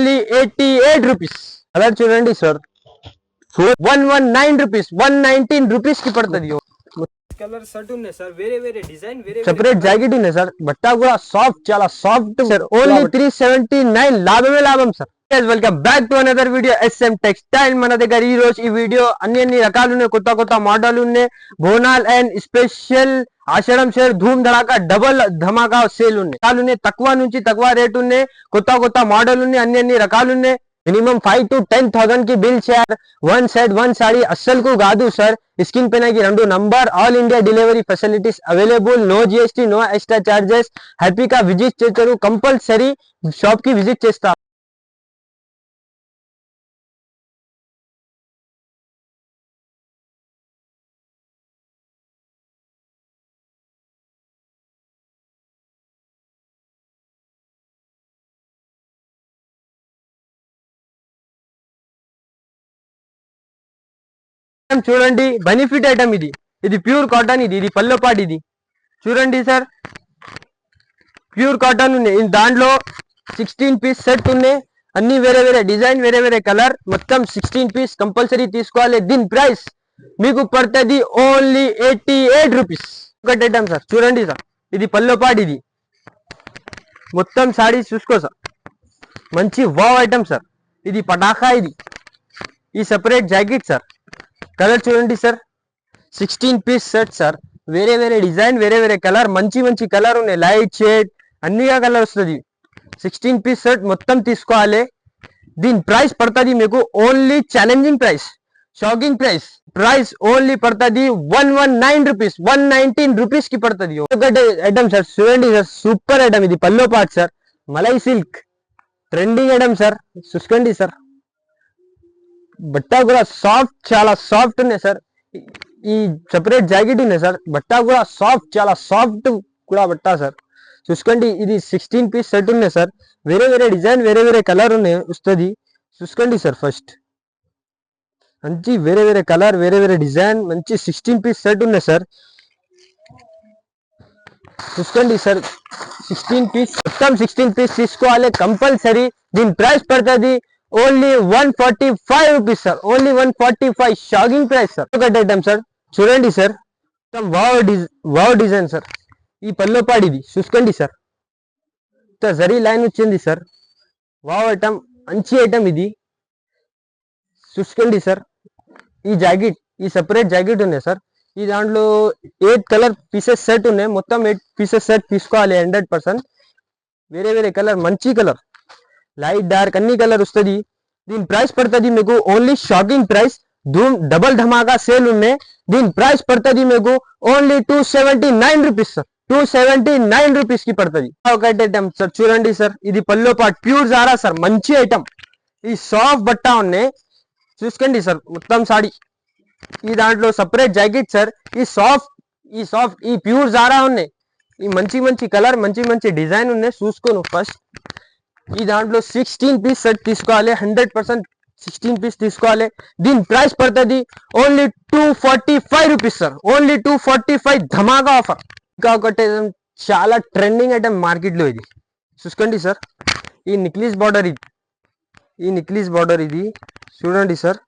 Only eighty eight rupees అలా చూడండి sir one one nine rupees one nineteen రూపీస్కి పడుతుంది కలర్ షర్ట్ ఉన్నాయి సార్ వేరే వేరే డిజైన్ వేరే సెపరేట్ జాకెట్ ఉంది సార్ బట్ట కూడా సాఫ్ట్ చాలా soft sir only three seventy nine లాభమే లాభం sir welcome back to another video SM textile మన దగ్గర ఈ రోజు ఈ వీడియో అన్ని అన్ని రకాలు ఉన్నాయి కొత్త కొత్త మోడల్ ఉన్నాయి బోనాల్ అండ్ స్పెషల్ ఆషాఢం షేర్ ధూమ్ ధడాకా డబల్ ధమాకా సేల్ ఉన్నాయి రకాలు ఉన్నాయి తక్కువ నుంచి తక్కువ రేట్ ఉన్నాయి కొత్త కొత్త మోడల్ ఉన్నాయి అన్ని అన్ని రకాలు ఉన్నాయి మినిమం ఫైవ్ టు టెన్ థౌసండ్కి బిల్ షేర్ వన్ సెట్ వన్ సారీ అస్సలు కాదు సార్ స్క్రీన్ పైన ఈ రెండు number all India delivery facilities available no GST no extra charges హ్యాపీగా విజిట్ చేస్తారు కంపల్సరీ షాప్కి విజిట్ చేస్తా చూడండి. బెనిఫిట్ ఐటమ్ ఇది. ఇది ప్యూర్ కాటన్ ఇది. ఇది పల్లెపాటి ఇది. చూడండి సార్ ప్యూర్ కాటన్ ఉన్నాయి ఇది దాంట్లో సిక్స్టీన్ పీస్ సెట్ ఉన్నాయి. అన్ని వేరే వేరే డిజైన్ వేరే వేరే కలర్ మొత్తం సిక్స్టీన్ పీస్ కంపల్సరీ తీసుకోవాలి. దీని ప్రైస్ మీకు పడుతుంది ఓన్లీ ఎయిటీ ఎయిట్ రూపీస్ ఒకటి ఐటమ్ సార్ చూడండి సార్ ఇది పల్లెపాటి ఇది. మొత్తం సాడీ చూసుకో సార్ మంచి వావ్ ఐటమ్ సార్ ఇది పటాఖా ఇది. ఈ సెపరేట్ జాకెట్ సార్ కలర్ చూడండి sir sixteen piece set sir వేరే వేరే డిజైన్ వేరే వేరే కలర్ మంచి మంచి కలర్ ఉన్నాయి. లైట్ షేడ్ అన్నిగా కలర్ వస్తుంది. సిక్స్టీన్ పీస్ సెట్ మొత్తం తీసుకోవాలి. దీని ప్రైస్ పడుతుంది మీకు only challenging price shocking price price only పడుతుంది one one nine rupees one nineteen రూపీస్కి పడుతుంది. ఒకటి ఐటమ్ సార్ చూడండి సార్ సూపర్ ఐటమ్ ఇది. పల్లో pot sir malai silk trending item sir చూసుకోండి సార్ బట్ట కూడా సాఫ్ట్ చాలా సాఫ్ట్ ఉన్నాయి సార్. ఈ- సపరేట్ సెపరేట్ జాకెట్ ఉన్నాయి సార్. బట్ట కూడా సాఫ్ట్ చాలా సాఫ్ట్ కూడా బట్ట సార్. చూసుకోండి ఇది సిక్స్టీన్ పీస్ సెట్ ఉన్నాయి సార్. వేరే వేరే డిజైన్ వేరే వేరే కలర్ ఉన్నాయి వస్తుంది. చూసుకోండి సార్ ఫస్ట్ మంచి వేరే వేరే కలర్ వేరే వేరే డిజైన్ మంచి సిక్స్టీన్ పీస్ సెట్ ఉన్నాయి సార్. చూసుకోండి సార్ సిక్స్టీన్ పీస్ మొత్తం సిక్స్టీన్ పీస్ తీసుకోవాలి కంపల్సరీ. దీని ప్రైస్ పడుతుంది only one forty five rupees sir only one forty five shocking price sir ఒకటి ఐటమ్ సార్ చూడండి సార్ వావ్ డిజ్ వావ్ డిజైన్ సార్ ఈ పల్లోపాడు ఇది చూసుకోండి సార్ ఇంత జరీ లైన్ వచ్చింది సార్ వావ్ ఐటమ్ మంచి ఐటమ్ ఇది. చూసుకోండి సార్ ఈ జాకెట్ ఈ సపరేట్ జాకెట్ ఉన్నాయి సార్ ఈ దాంట్లో ఎయిట్ కలర్ పీసెస్ సెట్ ఉన్నాయి. మొత్తం ఎయిట్ పీసెస్ సెట్ తీసుకోవాలి హండ్రెడ్ పర్సెంట్ వేరే వేరే కలర్ మంచి కలర్ లైట్ డార్క్ అన్ని కలర్ వస్తుంది. దీని ప్రైస్ పడుతుంది మీకు only shocking price. Dhoom double Dhamaka sale ఉన్నాయి. దీని ప్రైస్ పడుతుంది మీకు only two seventy nine rupees sir. Two seventy nine రూపీస్కి పడుతుంది. ఒకటి ఐటమ్ సార్ చూడండి సార్. ఇది పల్లో పాట్ ప్యూర్ జారా సార్ మంచి ఐటమ్ ఈ సాఫ్ట్ బట్ట ఉన్నాయి. చూసుకోండి సార్ మొత్తం సాడీ ఈ దాంట్లో సపరేట్ జాకెట్ సార్. ఈ సాఫ్ట్ ఈ సాఫ్ట్ ఈ ప్యూర్ జారా ఉన్నాయి. ఈ మంచి మంచి కలర్ మంచి మంచి డిజైన్ ఉన్నాయి. చూసుకోను ఫస్ట్. ఈ దాంట్లో సిక్స్టీన్ పీస్ సెట్ తీసుకోవాలి హండ్రెడ్ పర్సెంట్ సిక్స్టీన్ పీస్ తీసుకోవాలి. దీని ప్రైస్ పడుతుంది only two forty five rupees sir only two forty five ధమాకా ఆఫర్ ఇంకా ఒకటి చాలా ట్రెండింగ్ ఐటమ్ మార్కెట్లో ఇది. చూసుకోండి సార్ ఈ నిక్లీస్ బార్డర్ ఇది. ఈ నిక్లీస్ బార్డర్ ఇది. చూడండి సార్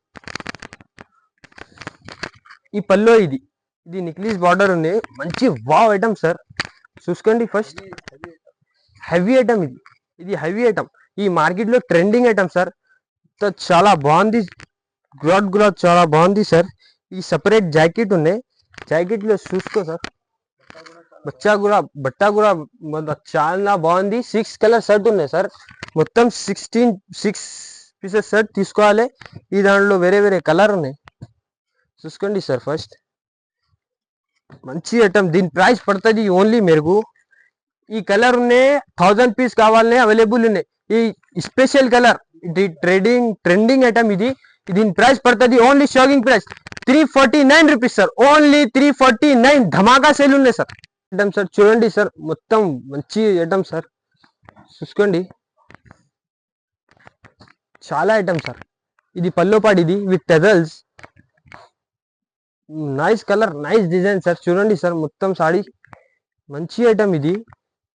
ఈ పల్లో ఇది. ఇది నిక్లీస్ బార్డర్ ఉంది. మంచి వావ్ ఐటమ్ సార్ చూసుకోండి ఫస్ట్ హెవీ ఐటమ్ ఇది. ఇది హెవీ ఐటమ్. ఈ మార్కెట్లో ట్రెండింగ్ ఐటమ్ సార్. చాలా బాగుంది. గ్రాట్ గ్రాట్ చాలా బాగుంది సార్. ఈ సపరేట్ జాకెట్ ఉన్నాయి. జాకెట్లో చూసుకో సార్. బచ్చా కూడా బట్ట కూడా చాలా బాగుంది. సిక్స్ కలర్ షర్ట్ ఉన్నాయి సార్. మొత్తం సిక్స్టీన్ సిక్స్ పీసెస్ షర్ట్ తీసుకోవాలి. ఈ దాంట్లో వేరే వేరే కలర్ ఉన్నాయి. చూసుకోండి సార్ ఫస్ట్. మంచి ఐటమ్. దీని ప్రైస్ పడుతుంది ఓన్లీ మెరుగు. ఈ కలర్ ఉన్నాయి. థౌజండ్ పీస్ కావాలనే అవైలబుల్ ఉన్నాయి. ఈ స్పెషల్ కలర్ ఇది ట్రేడింగ్ ట్రెండింగ్ ఐటమ్ ఇది. దీని ప్రైస్ పడుతుంది only shocking price three forty nine rupees sir only three forty nine ధమాకా సేల్ ఉన్నాయి సార్ ఐటమ్ సార్ చూడండి సార్ మొత్తం మంచి ఐటమ్ సార్ చూసుకోండి. చాలా ఐటమ్ సార్ ఇది పల్లోపాడు ఇది with tassels nice colour nice design sir చూడండి సార్ మొత్తం సాడీ మంచి ఐటమ్ ఇది.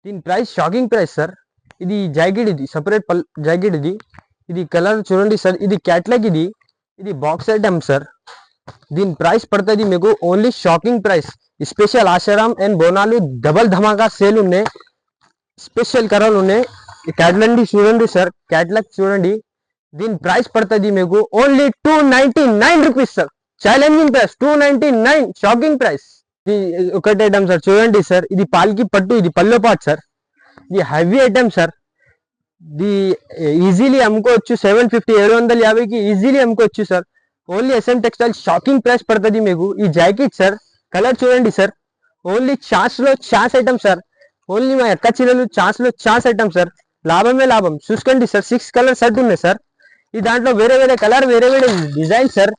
దీని ప్రైస్ షాకింగ్ ప్రైస్ సార్ ఇది జాకెట్ ఇది సపరేట్ పల్ జాకెట్ ఇది ఇది కలర్ చూడండి సార్ ఇది క్యాట్లాగ్ ఇది. ఇది బాక్స్ ఐటమ్ సార్ దీని ప్రైస్ పడుతుంది మీకు ఓన్లీ షాకింగ్ ప్రైస్ స్పెషల్ ఆశారామ్ and Bonalu double Dhamaka sale ఉన్నాయి. స్పెషల్ కలర్ ఉన్నాయి. క్యాట్లండి క్యాట్లాగ్ చూడండి సార్ క్యాట్లాగ్ చూడండి. దీని ప్రైస్ పడుతుంది మీకు only two ninety nine rupees sir challenging price two ninety nine shocking price ఒకటి ఐటమ్ సార్ చూడండి సార్ ఇది పాల్కి పట్టు ఇది పల్లో పాట్ సార్ ఇది హెవీ ఐటమ్ సార్ ఇది ఈజీలీ అమ్ముకోవచ్చు. సెవెన్ ఫిఫ్టీ ఏడు వందల యాభైకి ఈజీలీ అమ్ముకోవచ్చు sir only SM textile shocking price పడుతుంది మీకు. ఈ జాకెట్ సార్ కలర్ చూడండి సార్ ఓన్లీ చాస్లో చాస్ ఐటమ్ సార్ ఓన్లీ మా ఎక్క చీరలు ఛాన్స్లో ఐటమ్ సార్ లాభమే లాభం. చూసుకోండి సార్ సిక్స్ కలర్ సెట్ ఉన్నాయి సార్ ఈ దాంట్లో వేరే వేరే కలర్ వేరే వేరే డిజైన్ సార్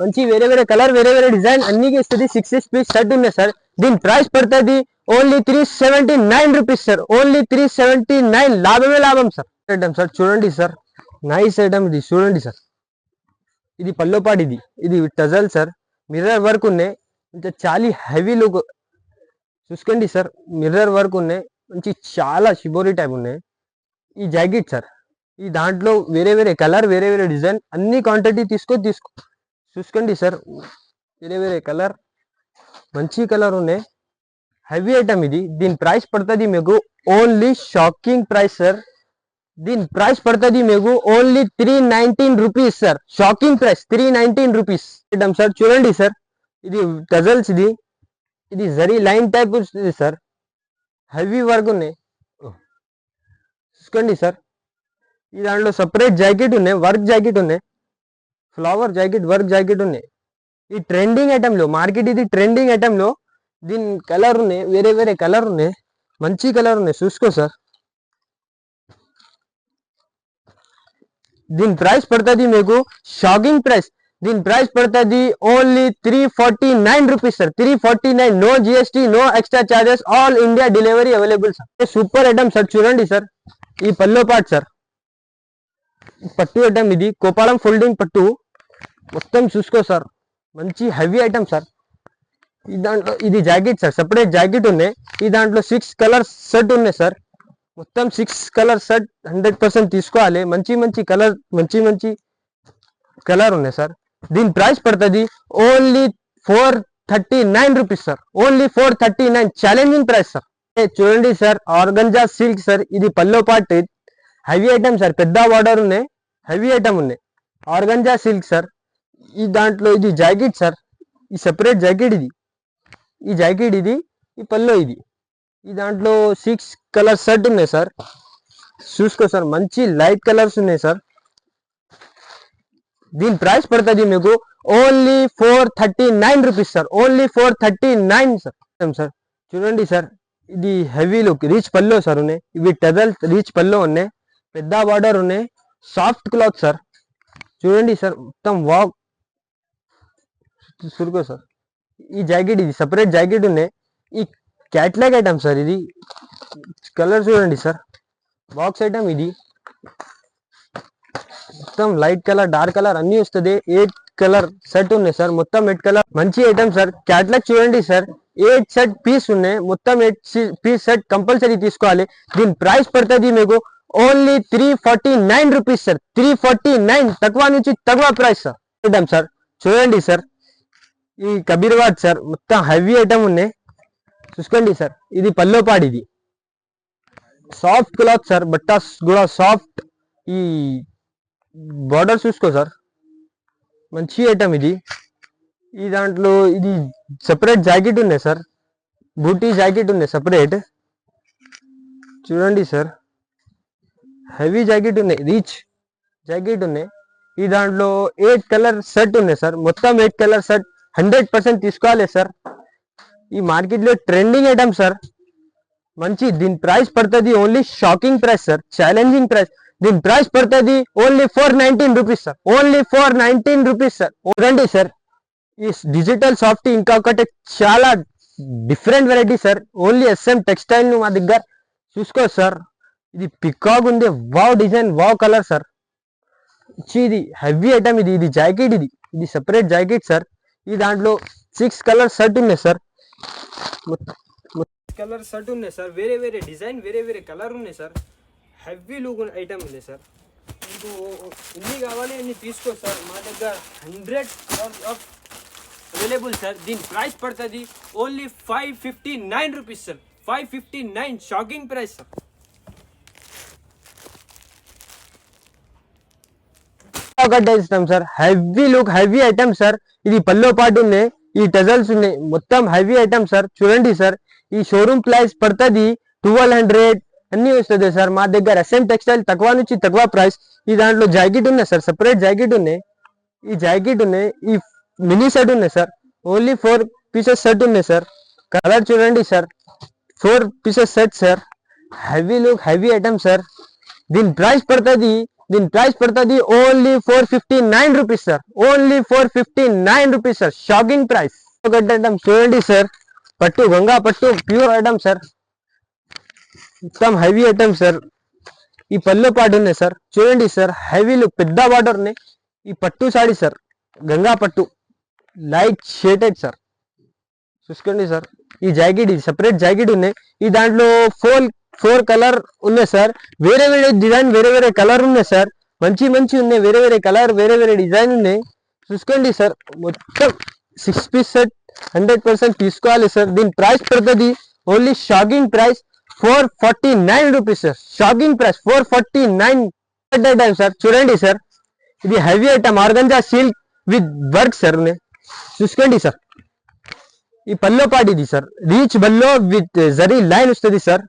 మంచి వేరే వేరే కలర్ వేరే వేరే డిజైన్ అన్ని ఇస్తుంది సిక్స్ సిక్స్ పీస్ ఉన్నాయి సార్. దీని ప్రైస్ పడుతుంది only three seventy nine rupees sir. Only three seventy nine లాభమే లాభం సార్. ఐటమ్ సార్ చూడండి సార్. నైస్ ఐటమ్ ఇది చూడండి సార్. ఇది పల్లోపాటి ఇది. ఇది టజల్ సార్. మిర్రర్ వర్క్ ఉన్నాయి. ఇంకా చాలా హెవీ లుక్ చూసుకోండి సార్. మిర్రర్ వర్క్ ఉన్నాయి. మంచి చాలా షిబోరీ టైప్ ఉన్నాయి. ఈ జాకెట్ సార్. ఈ దాంట్లో వేరే వేరే కలర్ వేరే వేరే డిజైన్ అన్ని క్వాంటిటీ తీసుకో తీసుకో చూసుకోండి సార్. వేరే వేరే కలర్ మంచి కలర్ ఉన్నాయి. హెవీ ఐటమ్ ఇది. దీని ప్రైస్ పడుతుంది మీకు ఓన్లీ షాకింగ్ ప్రైస్ సార్ దీని ప్రైస్ పడుతుంది మీకు only three nineteen rupees sir shocking price three nineteen rupees item sir చూడండి సార్ ఇది టజల్స్ ఇది. ఇది జరీ లైన్ టైప్ వస్తుంది సార్ హెవీ వర్క్ ఉన్నాయి. చూసుకోండి సార్ ఈ దాంట్లో సపరేట్ జాకెట్ ఉన్నాయి. వర్క్ జాకెట్ ఉన్నాయి. ఫ్లవర్ జాకెట్ వర్క్ జాకెట్ ఉన్నాయి. ఈ ట్రెండింగ్ ఐటెంలో మార్కెట్ ఇది ట్రెండింగ్ ఐటెంలో దీని కలర్ ఉన్నాయి వేరే వేరే కలర్ ఉన్నాయి. మంచి కలర్ ఉన్నాయి చూసుకో సార్ దీని ప్రైస్ పడుతుంది మీకు షాకింగ్ ప్రైస్ దీని ప్రైస్ పడుతుంది only three forty nine rupees sir three forty nine no GST no extra charges all India delivery available sir super item sir చూడండి సార్ ఈ పల్లో పాట్ సార్ పట్టు ఐటమ్ ఇది కోపాలం ఫోల్డింగ్ పట్టు. మొత్తం చూసుకో సార్. మంచి హెవీ ఐటమ్ సార్. ఈ దాంట్లో ఇది జాకెట్ సార్. సపరేట్ జాకెట్ ఉన్నాయి. ఈ దాంట్లో సిక్స్ కలర్ షర్ట్ ఉన్నాయి సార్. మొత్తం six colour shirt hundred percent తీసుకోవాలి. మంచి మంచి కలర్ మంచి మంచి కలర్ ఉన్నాయి సార్. దీని ప్రైస్ పడుతుంది only four thirty nine rupees sir. Only four thirty nine challenging price sir. చూడండి సార్. Organza silk sir. ఇది పల్లో పాట్ హెవీ ఐటమ్ సార్. పెద్ద బార్డర్ ఉన్నాయి. హెవీ ఐటమ్ ఉన్నాయి. Organza silk sir. ఈ దాంట్లో ఇది జాకెట్ సార్ ఈ సెపరేట్ జాకెట్ ఇది. ఈ జాకెట్ ఇది ఈ పల్లో ఇది. ఈ దాంట్లో సిక్స్ కలర్ షర్ట్ ఉన్నాయి సార్ చూసుకో సార్ మంచి లైట్ కలర్స్ ఉన్నాయి సార్ దీని ప్రైస్ పడుతుంది మీకు only four thirty nine rupees sir only four thirty nine sir sir చూడండి సార్ ఇది హెవీ లుక్ రీచ్ పల్లో సార్ ఉన్నాయి. ఇవి టెదల్ రీచ్ పల్లో ఉన్నాయి. పెద్ద బార్డర్ ఉన్నాయి. సాఫ్ట్ క్లాత్ సార్ చూడండి సార్ మొత్తం వాక్ సురుకో సార్. ఈ జాకెట్ ఇది సపరేట్ జాకెట్ ఉన్నాయి ఈ క్యాట్లాగ్ ఐటమ్ సార్ ఇది. కలర్ చూడండి సార్. బాక్స్ ఐటమ్ ఇది. మొత్తం లైట్ కలర్ డార్క్ కలర్ అన్ని వస్తుంది. ఎయిట్ కలర్ సెట్ ఉన్నాయి సార్. మొత్తం ఎయిట్ కలర్ మంచి ఐటమ్ సార్. క్యాట్లాగ్ చూడండి సార్. ఎయిట్ సెట్ పీస్ ఉన్నాయి. మొత్తం ఎయిట్ పీస్ సెట్ కంపల్సరీ తీసుకోవాలి. దీని ప్రైస్ పడుతుంది మీకు only three forty nine rupees sir. Three forty nine తక్కువ నుంచి తక్కువ ప్రైస్ సార్. Item sir. చూడండి సార్. ఈ కబీర్వాడ్ సార్ మొత్తం హెవీ ఐటమ్ ఉన్నాయి. చూసుకోండి సార్ ఇది పల్లోపాడు ఇది సాఫ్ట్ క్లాత్ సార్ బట్టాస్ కూడా సాఫ్ట్. ఈ బార్డర్ చూసుకో సార్. మంచి ఐటమ్ ఇది. ఈ దాంట్లో ఇది సెపరేట్ జాకెట్ ఉన్నాయి సార్. బూటీ జాకెట్ ఉంది సెపరేట్. చూడండి సార్. హెవీ జాకెట్ ఉన్నాయి రీచ్ జాకెట్ ఉన్నాయి. ఈ దాంట్లో ఎయిట్ కలర్ సెట్ ఉంది సార్. మొత్తం eight colour shirt hundred percent తీసుకోవాలి సార్. ఈ మార్కెట్లో ట్రెండింగ్ ఐటమ్ సార్. మంచి దీని ప్రైస్ పడుతుంది only shocking price sir. Challenging price. దీని ప్రైస్ పడుతుంది only four nineteen rupees sir. Only four nineteen rupees sir. రండి సార్. ఈ డిజిటల్ సాఫ్ట్ ఇంకొకటి చాలా different variety sir. Only SM textile మా దగ్గర. చూసుకో సార్. ఇది పికాక్ ఉంది. Wow design wow colour sir. ఇది హెవీ ఐటమ్ ఇది. ఇది జాకెట్ ఇది. ఇది సెపరేట్ జాకెట్ సార్. ఈ దాంట్లో సిక్స్ కలర్ షర్ట్ ఉన్నాయి సార్ కలర్ సెట్ ఉన్నాయి సార్ వేరే వేరే డిజైన్ వేరే వేరే కలర్ ఉన్నాయి సార్ హెవీ లుక్ ఐటమ్ ఉంది సార్ మీకు ఎన్ని కావాలి ఎన్ని తీసుకో సార్ మా దగ్గర హండ్రెడ్ ఆఫ్ అవైలబుల్ సార్ దీని ప్రైస్ పడుతుంది only five fifty nine rupees sir five fifty nine shocking price sir ఒకటే ఇస్తాం sir heavy look heavy item sir ఇది పల్లో పాటు ఉన్నాయి ఈ టజల్స్ ఉన్నాయి మొత్తం హెవీ ఐటమ్ సార్. చూడండి సార్. ఈ షోరూమ్ ప్రైస్ పడుతుంది ట్వెల్వ్ హండ్రెడ్ అన్ని వస్తుంది సార్. మా దగ్గర ఎస్ఎం టెక్స్టైల్ తక్కువ నుంచి తక్కువ ప్రైస్. ఈ దాంట్లో జాకెట్ ఉన్నాయి సార్. సెపరేట్ జాకెట్ ఉన్నాయి. ఈ జాకెట్ ఉన్నాయి. ఈ మినీ సెట్ ఉన్నాయి sir. Only four pieces set ఉన్నాయి సార్. కలర్ చూడండి sir. Four pieces set sir. Heavy look heavy item sir. దీని ప్రైస్ పడుతుంది దీని ప్రైస్ పడుతుంది only four fifty nine rupees sir only four fifty nine rupees sir shocking price ఒకటి item చూడండి sir పట్టు గంగా పట్టు ప్యూర్ ఐటమ్ సార్ మొత్తం heavy item sir ఈ పళ్ళు పాటు ఉన్నాయి సార్ చూడండి సార్ హెవీలు పెద్ద బార్డర్ ఉన్నాయి. ఈ పట్టు సాడీ సార్ గంగా పట్టు. లైట్ షేటెడ్ సార్ చూసుకోండి సార్ ఈ జాకెట్ ఇది సెపరేట్ జాకెట్ ఉన్నాయి. ఈ దాంట్లో ఫోల్ ఫోర్ కలర్ ఉన్నాయి సార్. వేరే వేరే డిజైన్ వేరే వేరే కలర్ ఉన్నాయి సార్. మంచి మంచి ఉన్నాయి. వేరే వేరే కలర్ వేరే వేరే డిజైన్ ఉన్నాయి. చూసుకోండి సార్. మొత్తం six piece set hundred percent తీసుకోవాలి సార్. దీని ప్రైస్ పడుతుంది only shocking price four forty nine rupees sir. Shocking price four forty nine time sir. చూడండి సార్. ఇది heavy item. Organza silk with work sir చూసుకోండి sir. ఈ పల్లో పాటు ఇది సార్. రీచ్ బల్లో విత్ జరీ లైన్ వస్తుంది sir.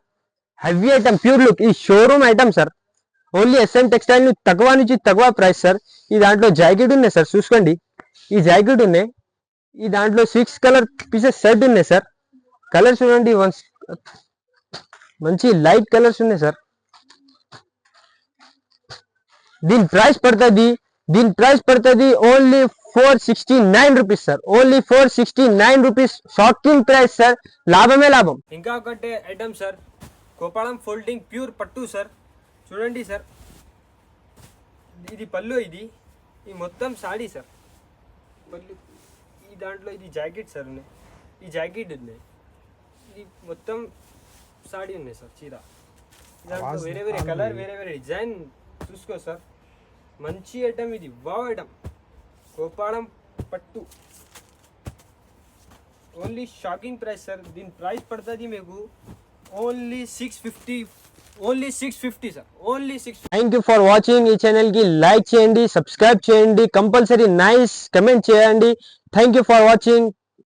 Heavy item pure look. ఈ showroom item sir only SM టెక్స్టైల్ను తక్కువ నుంచి తక్కువ ప్రైస్ సార్. ఈ దాంట్లో జాకెట్ ఉన్నాయి సార్ చూసుకోండి. ఈ జాకెట్ ఉన్నాయి. ఈ దాంట్లో సిక్స్ కలర్ పీసెస్ సెట్ ఉన్నాయి సార్. కలర్స్ చూడండి వన్స్ మంచి లైట్ కలర్స్ ఉన్నాయి సార్. దీని ప్రైస్ పడుతుంది దీని ప్రైస్ పడుతుంది only four sixty nine rupees sir. Only four sixty nine rupees shocking price sir. లాభమే లాభం. ఇంకా ఒకటి item sir Gopalam folding pure పట్టు సార్. చూడండి సార్. ఇది పళ్ళు ఇది. ఈ మొత్తం సాడీ సార్. పళ్ళు. ఈ దాంట్లో ఇది జాకెట్ సార్ ఉన్నాయి. ఈ జాకెట్ ఉన్నాయి. ఇది మొత్తం సాడీ ఉన్నాయి సార్ చీర. దాంట్లో వేరే వేరే కలర్ వేరే వేరే డిజైన్ చూసుకో సార్. మంచి ఐటమ్ ఇది వావ్ ఐటమ్. గోపాలం పట్టు. Only shocking price sir. దీని ప్రైస్ పడుతుంది మీకు only six fifty only six fifty sir only six thank you for watching ఈ ఛానల్కి లైక్ చేయండి సబ్స్క్రైబ్ చేయండి. కంపల్సరీ నైస్ కమెంట్ చేయండి. Thank you for watching